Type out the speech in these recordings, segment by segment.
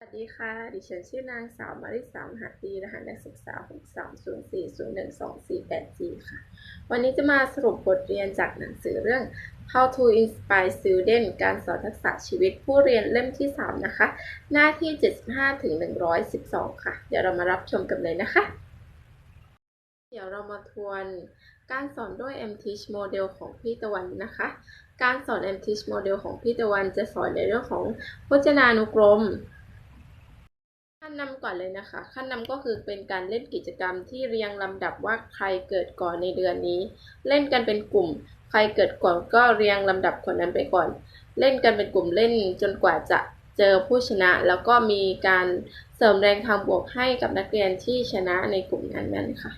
สวัสดีค่ะ ดิฉันชื่อนางสาวมาริสามหักดีรหัสนักศึกษา 630401248G ค่ะ วันนี้จะมาสรุปบทเรียนจากหนังสือเรื่อง How to Inspire Students การสอนทักษะชีวิตผู้เรียนเล่มที่ 3 นะคะ หน้าที่ 75ถึง112 ค่ะ เดี๋ยวเรามารับชมกันเลยนะคะ เดี๋ยวเรามาทวนการสอนด้วย MTeach Model ของพี่ตะวันนะคะ การสอน MTeach Model ของพี่ตะวันจะสอนในเรื่องของพจนานุกรม ขั้นนำก่อนเลยนะคะ ขั้นนำก็คือเป็นการเล่นกิจกรรมที่เรียงลำดับว่าใครเกิดก่อนในเดือนนี้ เล่นกันเป็นกลุ่ม ใครเกิดก่อนก็เรียงลำดับคนนั้นไปก่อน เล่นกันเป็นกลุ่มเล่นจนกว่าจะเจอผู้ชนะ แล้วก็มีการเสริมแรงทางบวกให้กับนักเรียนที่ชนะในกลุ่มนั้นๆค่ะ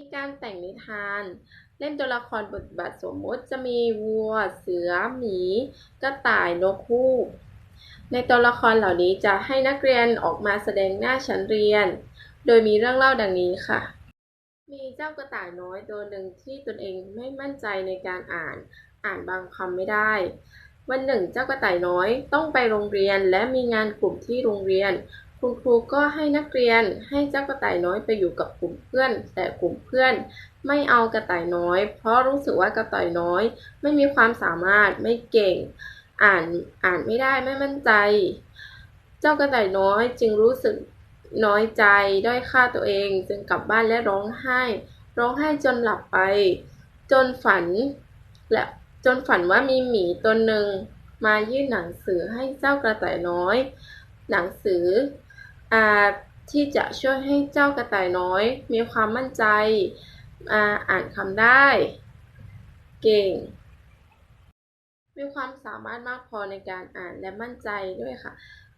มีการแต่งนิทาน เล่นตัวละครบทบาทสมมติจะมีวัว เสือ หมี กระต่าย นกฮูก ในตัวละครเหล่านี้จะให้นักเรียนออกมาแสดงหน้าชั้นเรียน โดยมีเรื่องเล่าดังนี้ค่ะ มีเจ้ากระต่ายน้อยตัวหนึ่งที่ตนเองไม่มั่นใจในการอ่าน อ่านบางคำไม่ได้ วันหนึ่งเจ้ากระต่ายน้อยต้องไปโรงเรียนและมีงานกลุ่มที่โรงเรียน คุณครูก็ให้นักเรียนให้เจ้ากระต่ายน้อยไปอยู่กับกลุ่มเพื่อน แต่กลุ่มเพื่อน ไม่เอากระต่ายน้อย เพราะรู้สึกว่ากระต่ายน้อย ไม่มีความสามารถไม่เก่ง อ่านอ่านไม่ได้ไม่มั่นใจ เจ้ากระต่ายน้อยจึงรู้สึกน้อยใจด้อยค่าตัวเอง จึงกลับบ้านและร้องไห้ ร้องไห้จนหลับไป จนฝัน และจนฝันว่ามีหมีตัวหนึ่งมายื่นหนังสือให้เจ้ากระต่ายน้อย หนังสืออ่าที่จะช่วยให้เจ้ากระต่ายน้อย มีความมั่นใจอ่าอ่านคำได้ เก่ง มีความสามารถมากพอในการอ่านและมั่นใจด้วยค่ะ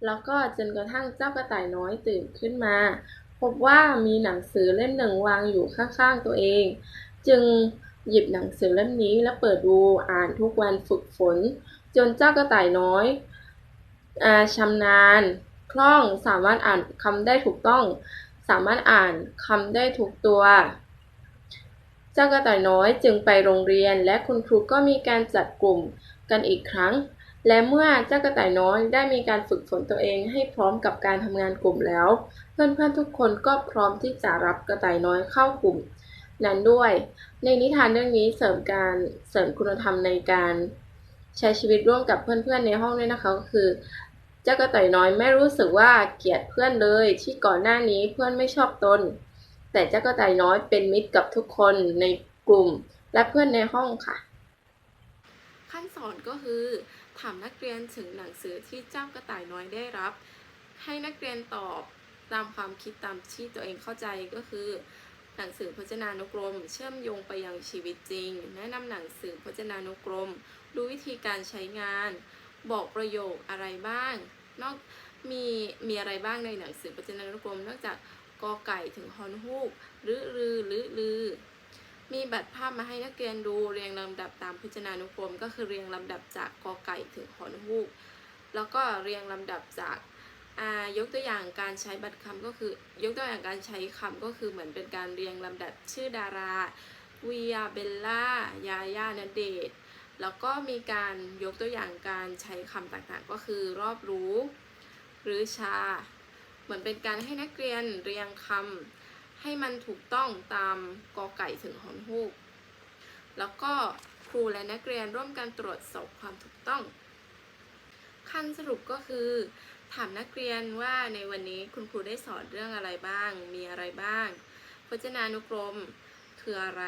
แล้วก็จนกระทั่งเจ้ากระต่ายน้อยตื่นขึ้นมา พบว่ามีหนังสือเล่มหนึ่งวางอยู่ข้างๆตัวเอง จึงหยิบหนังสือเล่มนี้และเปิดดูอ่านทุกวันฝึกฝน จนเจ้ากระต่ายน้อยอชำนาญคล่องสามารถอ่านคำได้ถูกต้อง สามารถอ่านคำได้ถูกตัว เจ้ากระต่ายน้อยจึงไปโรงเรียน และคุณครูก็มีการจัดกลุ่ม กันอีกครั้ง และเมื่อเจ้ากระต่ายน้อยได้มีการฝึกฝนตัวเองให้พร้อมกับการทำงานกลุ่มแล้ว เพื่อนๆทุกคนก็พร้อมที่จะรับกระต่ายน้อยเข้ากลุ่ม นั้นด้วย ในนิทานเรื่องนี้เสริมการเสริมคุณธรรมในการใช้ชีวิตร่วมกับเพื่อนๆในห้องด้วยนะคะก็คือเจ้ากระต่ายน้อยไม่รู้สึกว่าเกลียดเพื่อนเลย ที่ก่อนหน้านี้เพื่อนไม่ชอบตน แต่เจ้ากระต่ายน้อยเป็นมิตรกับทุกคนในกลุ่มและเพื่อนในห้องค่ะ ขั้นสอนก็คือถามนักเรียนถึงหนังสือที่เจ้ากระต่ายน้อยได้รับ ให้นักเรียนตอบตามความคิดตามที่ตัวเองเข้าใจก็คือ หนังสือพจนานุกรม เชื่อมโยงไปยังชีวิตจริง แนะนำหนังสือพจนานุกรม ดูวิธีการใช้งาน บอกประโยคอะไรบ้าง นอกมีมีอะไรบ้างในหนังสือพจนานุกรม นอกจากกอไก่ถึงฮอนฮูกหรือรือหรือลือ มีบัตรภาพมาให้นักเรียนดูเรียงลำดับตามพจนานุกรม ก็คือเรียงลำดับจากกอไก่ถึงฮอนฮูก แล้วก็เรียงลำดับจากยกตัวอย่างการใช้บัตรคำก็คือยกตัวอย่างการใช้คำก็คือเหมือนเป็นการเรียงลำดับชื่อดาราเวียเบลล่ายาย่าณเดชแล้วก็มีการยกตัวอย่างการใช้คำต่างๆ ก็คือรอบรู้ หรือชา เหมือนเป็นการให้นักเรียนเรียงคำ ให้มันถูกต้องตามกอไก่ถึงฮอนฮูก แล้วก็ครูและนักเรียนร่วมกันตรวจสอบความถูกต้อง ขั้นสรุปก็คือ ถามนักเรียนว่าในวันนี้คุณครูได้สอนเรื่องอะไรบ้าง มีอะไรบ้าง พจนานุกรมคืออะไร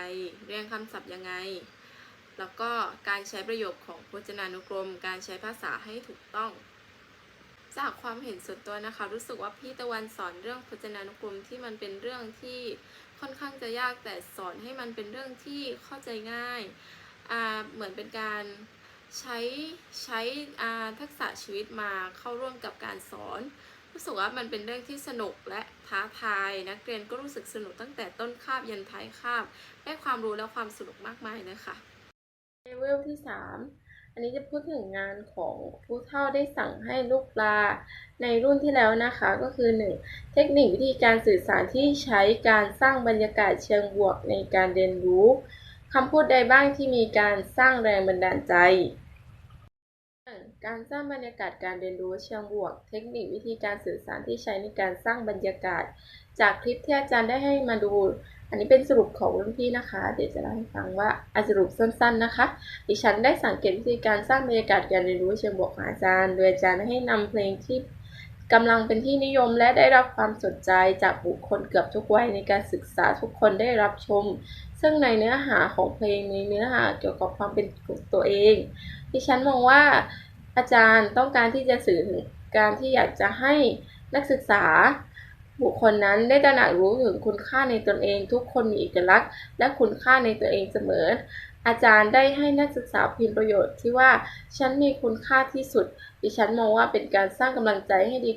เรียงคำศัพท์ยังไง แล้วก็การใช้ประโยคของพจนานุกรม การใช้ภาษาให้ถูกต้อง จากความเห็นส่วนตัวนะคะ รู้สึกว่าพี่ตะวันสอนเรื่องพจนานุกรมที่มันเป็นเรื่องที่ค่อนข้างจะยากแต่สอนให้มันเป็นเรื่องที่เข้าใจง่ายาเหมือนเป็นการใช้ใช้ทักษะชีวิตมาเข้าร่วมกับการสอน รู้สึกว่ามันเป็นเรื่องที่สนุกและท้าทายนักเรียนก็รู้สึกสนุกตั้งแต่ต้นคาบยันท้ายคาบได้ความรู้และความสนุกมากมายเลยค่ะเลเวลที่ 3 อันนี้จะพูดถึงงานของผู้เฒ่าได้สั่งให้ลูกปลาในรุ่นที่แล้วนะคะ ก็คือ 1. เทคนิควิธีการสื่อสารที่ใช้การสร้างบรรยากาศเชิงบวกในการเรียนรู้คำพูดใดบ้างที่มีการสร้างแรงบันดาลใจ การสร้างบรรยากาศการเรียนรู้เชิงบวก เทคนิควิธีการสื่อสารที่ใช้ในการสร้างบรรยากาศ จากคลิปที่อาจารย์ได้ให้มาดู อันนี้เป็นสรุปของรุ่นพี่นะคะ เดี๋ยวจะเล่าให้ฟังว่าอาสรุปสั้นๆนะคะ ดิฉันได้สังเกตวิธีการสร้างบรรยากาศการเรียนรู้เชิงบวกของอาจารย์ โดยอาจารย์ให้นำเพลงที่กำลังเป็นที่นิยมและได้รับความสนใจจากบุคคลเกือบทุกวัยในการศึกษาทุกคนได้รับชม ซึ่งในเนื้อหาของเพลงมีเนื้อหาเกี่ยวกับความเป็นตัวเอง ดิฉันมองว่า อาจารย์ต้องการที่จะสื่อถึงการที่อยากจะให้นักศึกษา บุคคลนั้นได้ตระหนักรู้ถึงคุณค่าในตนเอง ทุกคนมีเอกลักษณ์ และคุณค่าในตัวเองเสมอ อาจารย์ได้ให้นักศึกษาพิมพ์ประโยชน์ที่ว่าฉันมีคุณค่าที่สุด ดิฉันมองว่าเป็นการสร้างกำลังใจให้ดี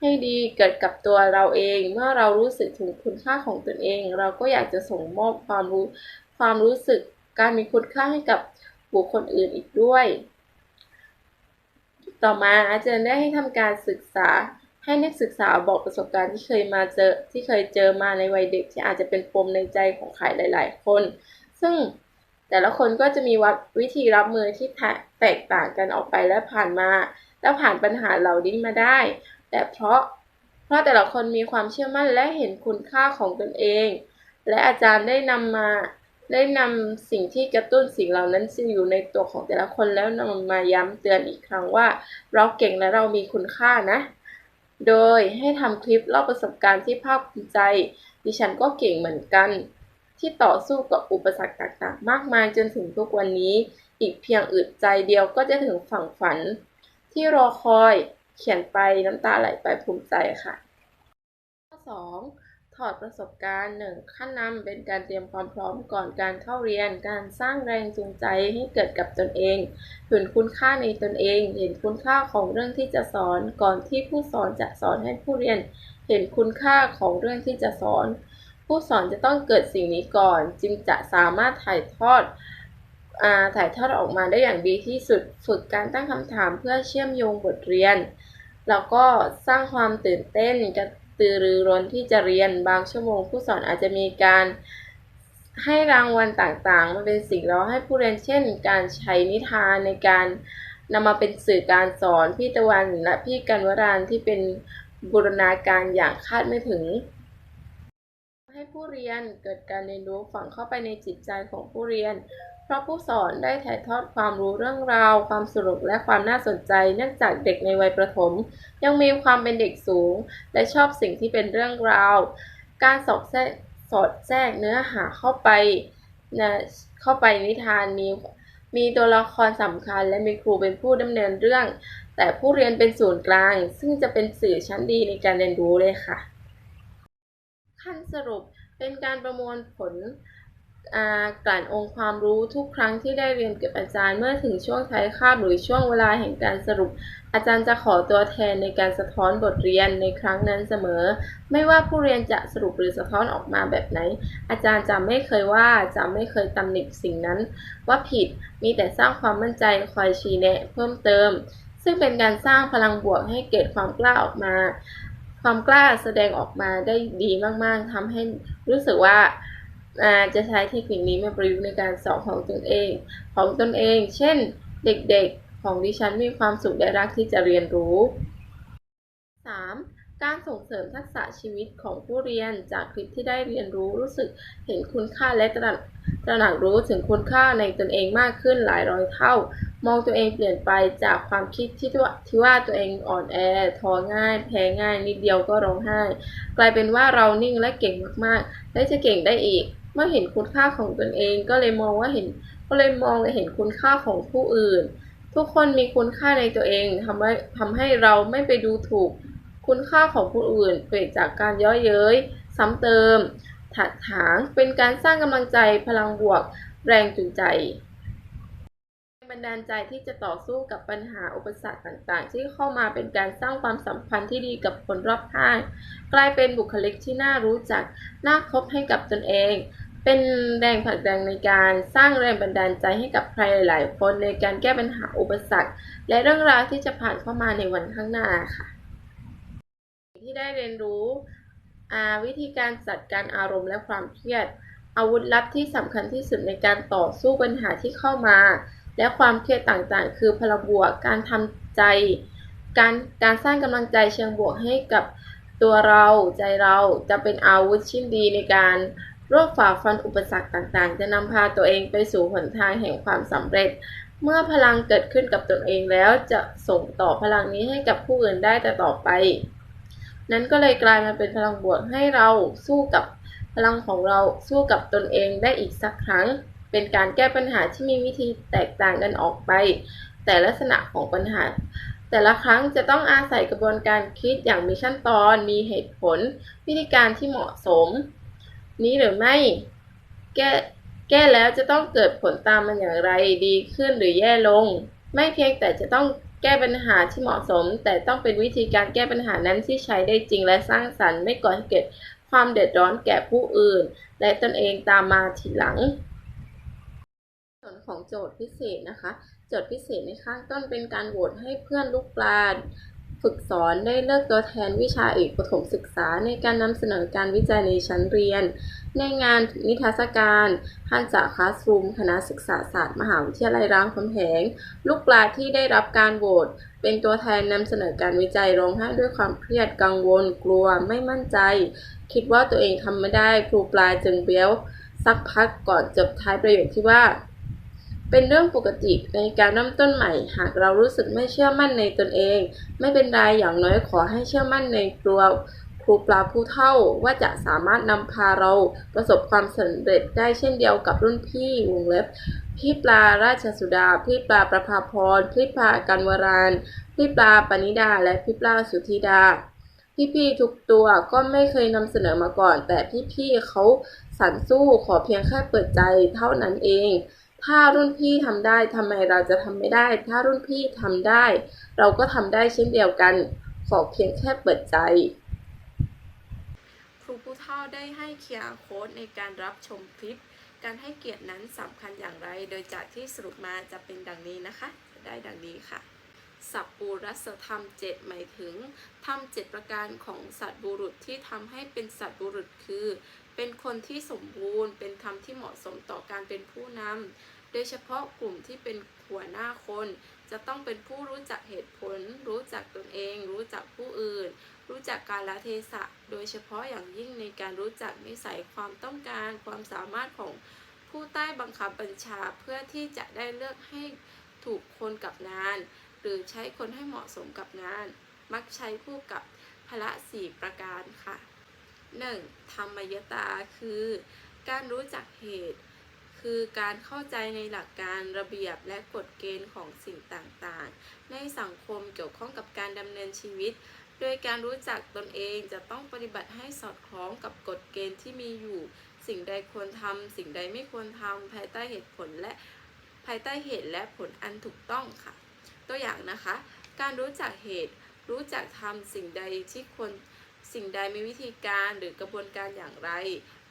ให้ดีเกิดกับตัวเราเอง เมื่อเรารู้สึกถึงคุณค่าของตนเอง เราก็อยากจะส่งมอบความรู้ความรู้สึกการมีคุณค่าให้กับบุคคลอื่นอีกด้วย ต่อมาอาจารย์ได้ให้ทำการศึกษา ให้นักศึกษาบอกประสบการณ์ที่เคยมาเจอที่เคยเจอมาในวัยเด็ก ที่อาจจะเป็นปมในใจของใครหลาย ๆ คน ซึ่งแต่ละคนก็จะมีว,วิธีรับมือที่แตกแตกต่างกันออกไปและผ่านมา แล้วผ่านปัญหาเหล่านี้มาได้ แต่เพราะเพราะแต่ละคนมีความเชื่อมั่นและเห็นคุณค่าของตนเอง และอาจารย์ได้นำมา ได้นำสิ่งที่กระตุ้นสิ่งเหล่านั้นซึ่งอยู่ในตัวของแต่ละคนแล้วนำมาย้ำเตือนอีกครั้งว่า เราเก่งและเรามีคุณค่านะ โดยให้ทำคลิปเล่าประสบการณ์ที่ภาคภูมิใจ ดิฉันก็เก่งเหมือนกัน ที่ต่อสู้กับอุปสรรคต่างๆ มากมายจนถึงทุกวันนี้ อีกเพียงอึดใจเดียวก็จะถึงฝั่งฝัน ที่รอคอยเขียนไปน้ำตาไหลไปภูมิใจค่ะ ข้อ 2. ถอดประสบการณ์หนึ่งขั้นนำเป็นการเตรียมความพร้อมก่อนการเข้าเรียน การสร้างแรงจูงใจให้เกิดกับตนเองเห็นคุณค่าในตนเอง เห็นคุณค่าของเรื่องที่จะสอนก่อนที่ผู้สอนจะสอนให้ผู้เรียน เห็นคุณค่าของเรื่องที่จะสอน ผู้สอนจะต้องเกิดสิ่งนี้ก่อน จึงจะสามารถถ่ายทอดอถ่ายทอดออกมาได้อย่างดีที่สุดฝึกการตั้งคำถามเพื่อเชื่อมโยงบทเรียน แล้วก็สร้างความตื่นเต้นกระ ตือรือร้นที่จะเรียนบางชั่วโมงผู้สอนอาจจะมีการให้รางวัลต่างๆมาเป็นสิ่งเร้าให้ผู้เรียนเช่น การใช้นิทานในการนำมาเป็นสื่อการสอนพี่ตะวันและพี่กันวรานที่เป็นบูรณาการอย่างคาดไม่ถึง ให้ผู้เรียนเกิดการเรียนรู้ฝังเข้าไปในจิตใจของผู้เรียน ราะผู้สอนได้ถ่ายทอดความรู้เรื่องราว ความสนุกและความน่าสนใจ เนื่องจากเด็กในวัยประถม ยังมีความเป็นเด็กสูง และชอบสิ่งที่เป็นเรื่องราว การสอดแทรกสอดแทรกเนื้อหาเข้าไปนะเข้าไปนิทานนี้มีตัวละครสำคัญ และมีครูเป็นผู้ดำเนินเรื่อง แต่ผู้เรียนเป็นศูนย์กลาง ซึ่งจะเป็นสื่อชั้นดีในการเรียนรู้เลยค่ะ ขั้นสรุปเป็นการประมวลผล กลั่นองค์ความรู้ทุกครั้งที่ได้เรียนกับอาจารย์เมื่อถึงช่วงท้ายคาบหรือช่วงเวลาแห่งการสรุป อาจารย์จะขอตัวแทนในการสะท้อนบทเรียนในครั้งนั้นเสมอ ไม่ว่าผู้เรียนจะสรุปหรือสะท้อนออกมาแบบไหน อาจารย์จะไม่เคยว่าจะไม่เคยตำหนิสิ่งนั้น ว่าผิดมีแต่สร้างความมั่นใจคอยชี้แนะ เพิ่มเติม ซึ่งเป็นการสร้างพลังบวกให้เกิดความกล้าออกมา ความกล้าแสดงออกมาได้ดีมากๆทำให้รู้สึกว่าอ่า จะใช้เทคนิคนี้มาประยุกต์ในการสอนของตนเอง ของตนเอง เช่น เด็กๆ ของดิฉันมีความสุขและรักที่จะเรียนรู้ 3. การส่งเสริมทักษะชีวิตของผู้เรียนจากคลิปที่ได้เรียนรู้รู้สึกเห็นคุณค่าและตระหนักตระหนักรู้ถึงคุณค่าในตนเองมากขึ้นหลายร้อยเท่า มองตัวเองเปลี่ยนไปจากความคิดที่ว่าที่ว่าตัวเองอ่อนแอท้อง่าย แพ้ง่าย นิดเดียวก็ร้องไห้ กลายเป็นว่าเรานิ่งและเก่งมากๆ และจะเก่งได้อีก เมื่อเห็นคุณค่าของตนเองก็เลยมองว่าเห็นก็เลยมองและเห็นคุณค่าของผู้อื่น ทุกคนมีคุณค่าในตัวเองทำให้ทำให้เราไม่ไปดูถูกคุณค่าของผู้อื่นเกิดจากการย่อเย้ย ซ้ำเติม ถัดถางเป็นการสร้างกำลังใจพลังบวก แรงจูงใจบันดาลใจที่จะต่อสู้กับปัญหาอุปสรรคต่างๆ ที่เข้ามาเป็นการสร้างความสัมพันธ์ที่ดีกับคนรอบข้าง กลายเป็นบุคลิกที่น่ารู้จักน่าคบให้กับตนเอง เป็นแรงผลักดันในการสร้างแรงบันดาลใจให้กับใครหลายๆ คนในการแก้ปัญหาอุปสรรค และเรื่องราวที่จะผ่านเข้ามาในวันข้างหน้าค่ะ ที่ได้เรียนรู้วิธีการจัดการอารมณ์และความเครียด อาวุธลับที่สำคัญที่สุดในการต่อสู้ปัญหาที่เข้ามา และความเครียดต่างๆ คือพลังบวกการทำใจ การการสร้างกำลังใจเชิงบวกให้กับตัวเราใจเราจะเป็นอาวุธชิ้นดีในการ รบฝ่าฟันอุปสรรคต่างๆ จะนำพาตัวเองไปสู่หนทางแห่งความสำเร็จ เมื่อพลังเกิดขึ้นกับตนเองแล้วจะส่งต่อพลังนี้ให้กับผู้อื่นได้แต่ต่อไป นั้นก็เลยกลายมาเป็นพลังบวกให้เราสู้กับพลังของเราสู้กับตนเองได้อีกสักครั้ง เป็นการแก้ปัญหาที่มีวิธีแตกต่างกันออกไป แต่ลักษณะของปัญหา แต่ละครั้งจะต้องอาศัยกระบวนการคิดอย่างมีขั้นตอน มีเหตุผล วิธีการที่เหมาะสม นี้หรือไม่ แก้แก้แล้วจะต้องเกิดผลตามมันอย่างไรดีขึ้นหรือแย่ลง ไม่เพียงแต่จะต้องแก้ปัญหาที่เหมาะสม แต่ต้องเป็นวิธีการแก้ปัญหานั้นที่ใช้ได้จริงและสร้างสรรค์ไม่ก่อให้เกิดความเดือดร้อนแก่ผู้อื่น และตนเองตามมาทีหลัง ส่วนของโจทย์พิเศษนะคะ โจทย์พิเศษในข้างต้นเป็นการโหวตให้เพื่อนลูกปลา ฝึกสอนได้เลือกตัวแทนวิชาเอกประถมศึกษา ในการนำเสนอการวิจัยในชั้นเรียน ในงานนิทรรศการฮันจาคลาสรูมคณะศึกษาศาสตร์มหาวิทยาลัยรามคำแหง ลูกปลาที่ได้รับการโหวตเป็นตัวแทนนำเสนอการวิจัยร้องไห้ด้วยความเครียดกังวล กลัวไม่มั่นใจ คิดว่าตัวเองทำไม่ได้ครูปลาจึงเบี้ยว สักพักก่อนจบท้ายประโยคที่ว่า เป็นเรื่องปกติในการเริ่มต้นใหม่ หากเรารู้สึกไม่เชื่อมั่นในตนเอง ไม่เป็นไรอย่างน้อยขอให้เชื่อมั่นในตัวครูปลาผู้เท่าว่าจะสามารถนำพาเราประสบความสำเร็จได้เช่นเดียวกับรุ่นพี่วงเล็บ พี่ปลาราชสุดา พี่ปลาประภาพร พี่ปลากันวรานพี่ปลาปณิดา และพี่ปลาสุธิดา พี่ๆทุกตัวก็ไม่เคยนำเสนอมาก่อน แต่พี่ๆเขาสันสู้ขอเพียงแค่เปิดใจเท่านั้นเอง ถ้ารุ่นพี่ทำได้ทำไมเราจะทำไม่ได้ ถ้ารุ่นพี่ทำได้ เราก็ทำได้เช่นเดียวกัน ขอเพียงแค่เปิดใจ ครูผู้เท่าได้ให้เคียร์โค้ดในการรับชมคลิป การให้เกียรตินั้นสำคัญอย่างไร โดยจากที่สรุปมาจะเป็นดังนี้นะคะ ได้ดังนี้ค่ะสัพปูรัสธรรมเจ็ดหมายถึงธรรมเจ็ดประการของสัตว์บุรุษที่ทำให้เป็นสัตว์บุรุษคือ เป็นคนที่สมบูรณ์ เป็นธรรมที่เหมาะสมต่อการเป็นผู้นำ โดยเฉพาะกลุ่มที่เป็นหัวหน้าคน จะต้องเป็นผู้รู้จักเหตุผล รู้จักตนเอง รู้จักผู้อื่น รู้จักการละเทศะ โดยเฉพาะอย่างยิ่งในการรู้จักนิสัยความต้องการ ความสามารถของผู้ใต้บังคับบัญชาเพื่อที่จะได้เลือกให้ถูกคนกับงาน หรือใช้คนให้เหมาะสมกับงาน มักใช้คู่กับพละสี่ประการค่ะ 1. ธรรมยตาคือ การรู้จักเหตุ คือการเข้าใจในหลักการระเบียบและกฎเกณฑ์ของสิ่งต่างๆ ในสังคมเกี่ยวข้องกับการดำเนินชีวิต โดยการรู้จักตนเองจะต้องปฏิบัติให้สอดคล้องกับกฎเกณฑ์ที่มีอยู่ สิ่งใดควรทำสิ่งใดไม่ควรทำภายใต้เหตุผลและภายใต้เหตุและผลอันถูกต้องค่ะ ตัวอย่างนะคะ การรู้จักเหตุ รู้จักทำสิ่งใดที่ควรสิ่งใดมีวิธีการหรือกระบวนการอย่างไร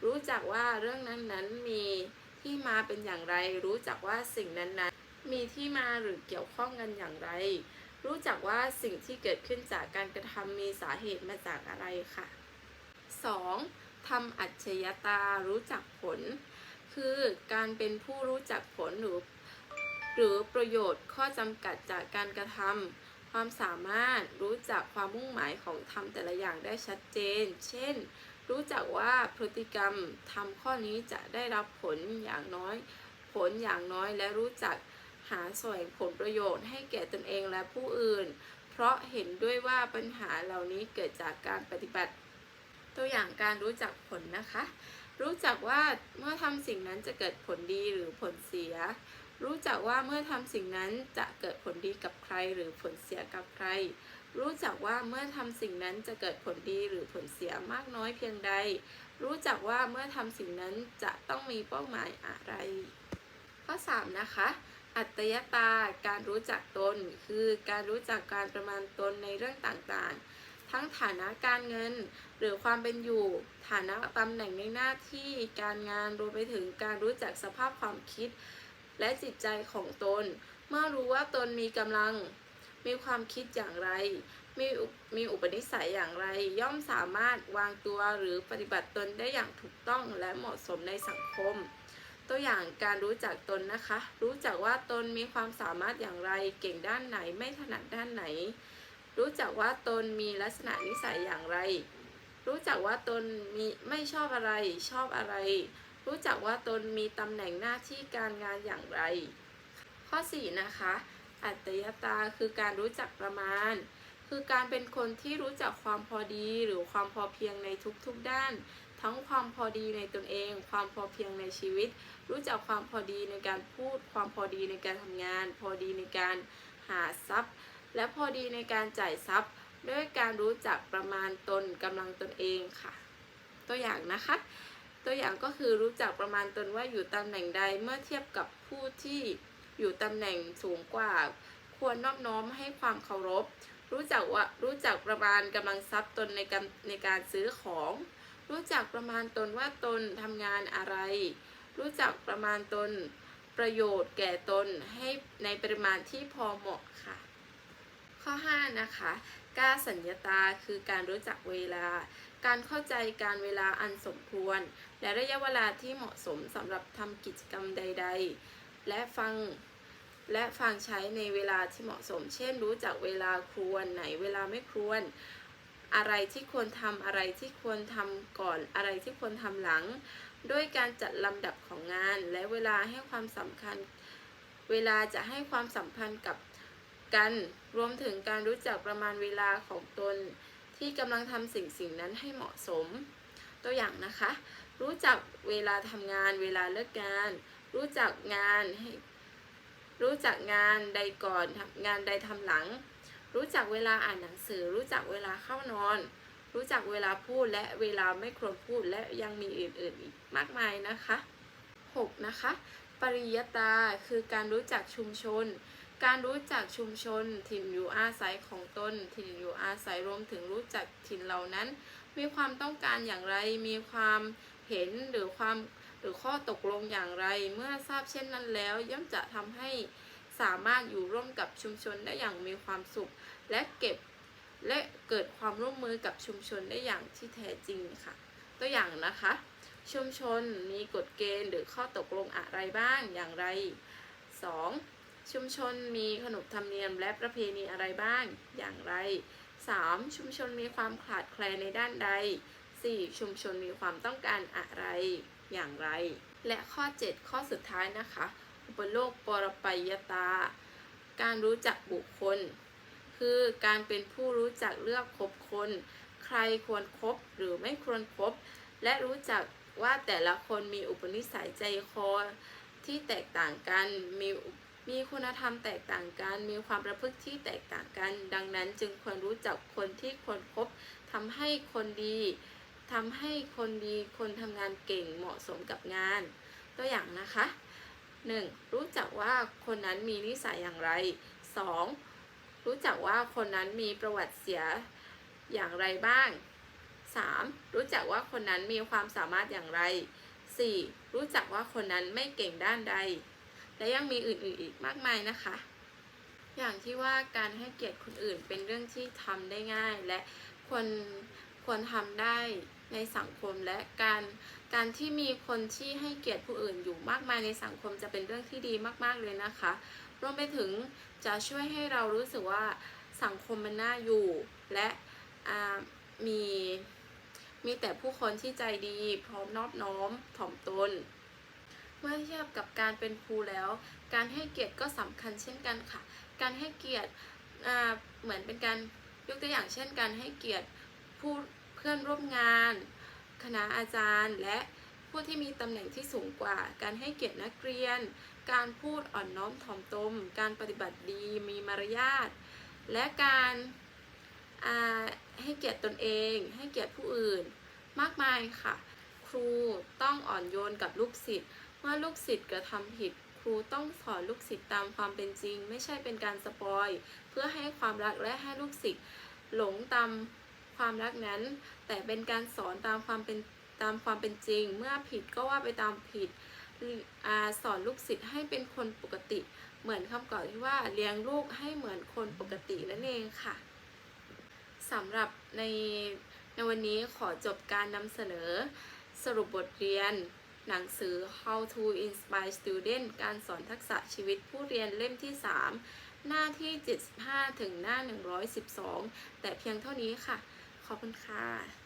รู้จักว่าเรื่องนั้นๆมี ที่มาเป็นอย่างไร รู้จักว่าสิ่งนั้นๆ มีที่มาหรือเกี่ยวข้องกันอย่างไร รู้จักว่าสิ่งที่เกิดขึ้นจากการกระทำมีสาเหตุมาจากอะไรค่ะ 2. ทำอัจฉริยตารู้จักผล คือการเป็นผู้รู้จักผลหรือหรือประโยชน์ข้อจำกัดจากการกระทำความสามารถรู้จักความมุ่งหมายของทำแต่ละอย่างได้ชัดเจน เช่น รู้จักว่าพฤติกรรมทำข้อนี้จะได้รับผลอย่างน้อย ผลอย่างน้อยและรู้จักหาสวงผลประโยชน์ให้แก่ตนเองและผู้อื่น เพราะเห็นด้วยว่าปัญหาเหล่านี้เกิดจากการปฏิบัติ ตัวอย่างการรู้จักผลนะคะ รู้จักว่าเมื่อทำสิ่งนั้นจะเกิดผลดีหรือผลเสีย รู้จักว่าเมื่อทำสิ่งนั้นจะเกิดผลดีกับใครหรือผลเสียกับใคร รู้จักว่าเมื่อทำสิ่งนั้นจะเกิดผลดีหรือผลเสียมากน้อยเพียงใด รู้จักว่าเมื่อทำสิ่งนั้นจะต้องมีเป้าหมายอะไร ข้อ 3 นะคะ อัตยตา การรู้จักตน คือการรู้จักการประมาณตนในเรื่องต่างๆ ทั้งฐานะการเงิน หรือความเป็นอยู่ ฐานะตำแหน่งในหน้าที่ การงาน รวมไปถึงการรู้จักสภาพความคิด และจิตใจของตน เมื่อรู้ว่าตนมีกำลัง มีความคิดอย่างไร มีมีอุปนิสัยอย่างไร ย่อมสามารถวางตัวหรือปฏิบัติตนได้อย่างถูกต้องและเหมาะสมในสังคมตตัวอย่างการรู้จักตนนะคะ รู้จักว่าตนมีความสามารถอย่างไร เก่งด้านไหนไม่ถนัดด้านไหน รู้จักว่าตนมีลักษณะนิสัยอย่างไร รู้จักว่าตนมีไม่ชอบอะไร ชอบอะไร รู้จักว่าตนมีตำแหน่งหน้าที่การงานอย่างไร ข้อ 4 นะคะ อัตยตาคือการรู้จักประมาณ คือการเป็นคนที่รู้จักความพอดีหรือความพอเพียงในทุกๆด้าน ทั้งความพอดีในตนเอง ความพอเพียงในชีวิต รู้จักความพอดีในการพูด ความพอดีในการทำงาน พอดีในการหาทรัพย์ และพอดีในการจ่ายทรัพย์ ด้วยการรู้จักประมาณตนกำลังตนเองค่ะ ตัวอย่างนะคะตัวอย่างก็คือรู้จักประมาณตนว่าอยู่ตำแหน่งใดเมื่อเทียบกับผู้ที่ อยู่ตำแหน่งสูงกว่า ควรนอบน้อมให้ความเคารพ รู้จักว่ารู้จักประมาณกำลังทรัพย์ตนในการในการซื้อของ รู้จักประมาณตนว่าตนทำงานอะไร รู้จักประมาณตนประโยชน์แก่ตนให้ในปริมาณที่พอเหมาะค่ะ ข้อ 5 นะคะกาสัญญาตาคือการรู้จักเวลา การเข้าใจการเวลาอันสมควร และระยะเวลาที่เหมาะสมสำหรับทำกิจกรรมใด ๆ และฟัง และฟังใช้ในเวลาที่เหมาะสม เช่น รู้จักเวลาควรไหนเวลาไม่ควร อะไรที่ควรทำอะไรที่ควรทำก่อนอะไรที่ควรทำหลัง ด้วยการจัดลำดับของงาน และเวลาให้ความสำคัญ เวลาจะให้ความสัมพันธ์กับกันรวมถึงการรู้จักประมาณเวลาของตน ที่กำลังทำสิ่งสิ่งนั้นให้เหมาะสม ตัวอย่างนะคะ รู้จักเวลาทำงาน เวลาเลิกงาน รู้จักงานให้ รู้จักงานใดก่อนงานใดทำหลัง รู้จักเวลาอ่านหนังสือ รู้จักเวลาเข้านอน รู้จักเวลาพูดและเวลาไม่ควรพูดและยังมีอื่นๆอีกมากมายนะคะ 6. นะคะ ปริยตาคือการรู้จักชุมชน การรู้จักชุมชน ถิ่นอยู่อาศัยของตนถิ่นอยู่อาศัยรวมถึงรู้จักถิ่นเหล่านั้น มีความต้องการอย่างไรมีความเห็นหรือความ หรือข้อตกลงอย่างไร เมื่อทราบเช่นนั้นแล้ว ย่อมจะทำให้สามารถอยู่ร่วมกับชุมชนได้อย่างมีความสุข และเก็บและเกิดความร่วมมือกับชุมชนได้อย่างที่แท้จริงค่ะ ตัวอย่างนะคะ ชุมชนมีกฎเกณฑ์หรือข้อตกลงอะไรบ้างอย่างไร 2. ชุมชนมีขนบธรรมเนียมและประเพณีอะไรบ้างอย่างไร 3. ชุมชนมีความขาดแคลนในด้านใด 4. ชุมชนมีความต้องการอะไรอย่างไร และข้อ 7 ข้อสุดท้ายนะคะ อุปโลกปรปัยตา การรู้จักบุคคล คือการเป็นผู้รู้จักเลือกคบคน ใครควรครบหรือไม่ควรครบ และรู้จักว่าแต่ละคนมีอุปนิสัยใจคอที่แตกต่างกัน มีมีคุณธรรมแตกต่างกัน มีความประพฤติที่แตกต่างกัน ดังนั้นจึงควรรู้จักคนที่ควรครบทำให้คนดี ทำให้คนดีคนทำงานเก่งเหมาะสมกับงาน ตัวอย่างนะคะ 1. รู้จักว่าคนนั้นมีนิสัยอย่างไร 2. รู้จักว่าคนนั้นมีประวัติเสียอย่างไรบ้าง 3. รู้จักว่าคนนั้นมีความสามารถอย่างไร 4. รู้จักว่าคนนั้นไม่เก่งด้านใด และยังมีอื่นๆอีกมากมายนะคะ อย่างที่ว่าการให้เกียรติคนอื่นเป็นเรื่องที่ทำได้ง่ายและควรควรทำได้ ในสังคมและการการที่มีคนที่ให้เกียรติผู้อื่นอยู่มากมายในสังคมจะเป็นเรื่องที่ดีมาก ๆเลยนะคะ รวมไปถึงจะช่วยให้เรารู้สึกว่าสังคมมันน่าอยู่ และมีมีแต่ผู้คนที่ใจดี พร้อมนอบน้อมถ่อมตน เมื่อเทียบกับการเป็นครูแล้ว การให้เกียรติก็สำคัญเช่นกันค่ะ การให้เกียรติเหมือนเป็นการยกตัวอย่างเช่นการให้เกียรติผู้ พื่อนร่วมงาน คณะอาจารย์ และผู้ที่มีตำแหน่งที่สูงกว่า การให้เกียรตินักเรียน การพูดอ่อนน้อมถ่อมตนการปฏิบัติดีมีมารยาท และการให้เกียรติตนเอง ให้เกียรติผู้อื่น มากมายค่ะ ครูต้องอ่อนโยนกับลูกศิษย์เมื่อลูกศิษย์กระทำผิด ครูต้องสอนลูกศิษย์ตามความเป็นจริง ไม่ใช่เป็นการสปอย เพื่อให้ความรักและให้ลูกศิษย์หลงตาม ความรักนั้น แต่เป็นการสอนตามความเป็นตามความเป็นจริง เมื่อผิดก็ว่าไปตามผิดอสอนลูกศิษย์ให้เป็นคนปกติ เหมือนคำกล่าวที่ว่าเลี้ยงลูกให้เหมือนคนปกตินั่นเองค่ะสำหรับในในวันนี้ขอจบการนำเสนอสรุปบทเรียน หนังสือ How to Inspire Student การสอนทักษะชีวิตผู้เรียนเล่มที่ 3 หน้าที่ 75 ถึงหน้า 112 แต่เพียงเท่านี้ค่ะ ขอบคุณค่ะ